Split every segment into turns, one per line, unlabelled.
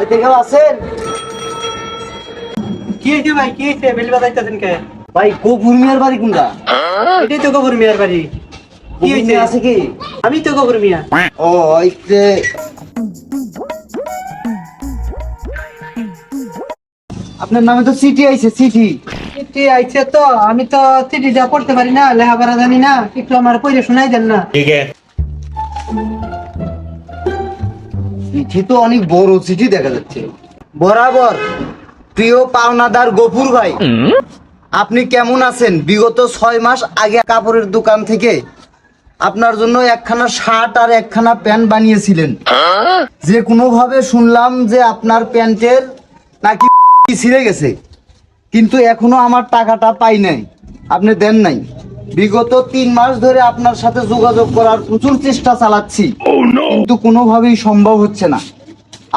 বাড়িতে কেউ আছেন
কি হয়েছে ভাই? কি হয়েছে? বেল বাজাইতেছেন কে?
ভাই গফুর মিয়ার বাড়ি কোনটা?
এটাই তো গফুর মিয়ার বাড়ি। কি হয়েছে?
আছে কি?
আমি তো গফুর মিয়া।
ও ওইতে আপনার নামে তো চিঠি আইছে চিঠি।
চিঠি আইছে তো আমি তো চিঠিটা পড়তে পারি না লেখাপড়া জানি না একটু আমার পড়ে শোনাই দেন না।
চিঠি তো অনেক বড় চিঠি দেখা যাচ্ছে। বরাবর, প্রিয় পাওনাদার গফুর ভাই, আপনি কেমন আছেন? বিগত ছয় মাস আগে কাপড়ের দোকান থেকে আপনার জন্য একখানা শার্ট আর একখানা প্যান্ট বানিয়েছিলেন। যে কোনো ভাবে শুনলাম যে আপনার প্যান্টের নাকি ছিঁড়ে গেছে। কিন্তু এখনও আমার টাকাটা পাই নাই, আপনি দেন নাই। বিগত তিন মাস ধরে আপনার সাথে যোগাযোগ করার প্রচুর চেষ্টা চালাচ্ছি। কিন্তু কোনোভাবেই সম্ভব হচ্ছে না।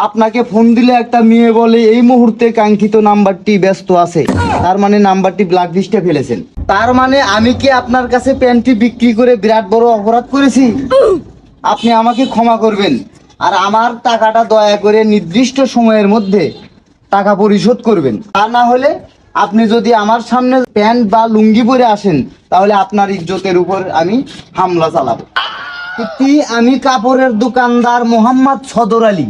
আপনাকে ফোন দিলে একটা মেয়ে বলে, এই মুহূর্তে কাঙ্ক্ষিত নাম্বারটি ব্যস্ত আছে। তার মানে নাম্বারটি ব্ল্যাক লিস্টে ফেলেছেন। তার মানে আমি কি আপনার কাছে প্যান্টটি বিক্রি করে বিরাট বড় অপরাধ করেছি? আপনি আমাকে ক্ষমা করবেন আর আমার টাকাটা দয়া করে নির্দিষ্ট সময়ের মধ্যে টাকা পরিশোধ করবেন। তা না হলে আপনি যদি আমার সামনে প্যান্ট বা লুঙ্গি পরে আসেন, তাহলে আপনার ইজ্জতের উপর আমি হামলা চালাবো। আমি কাপড়ের দোকানদার মোহাম্মদ সদর আলী।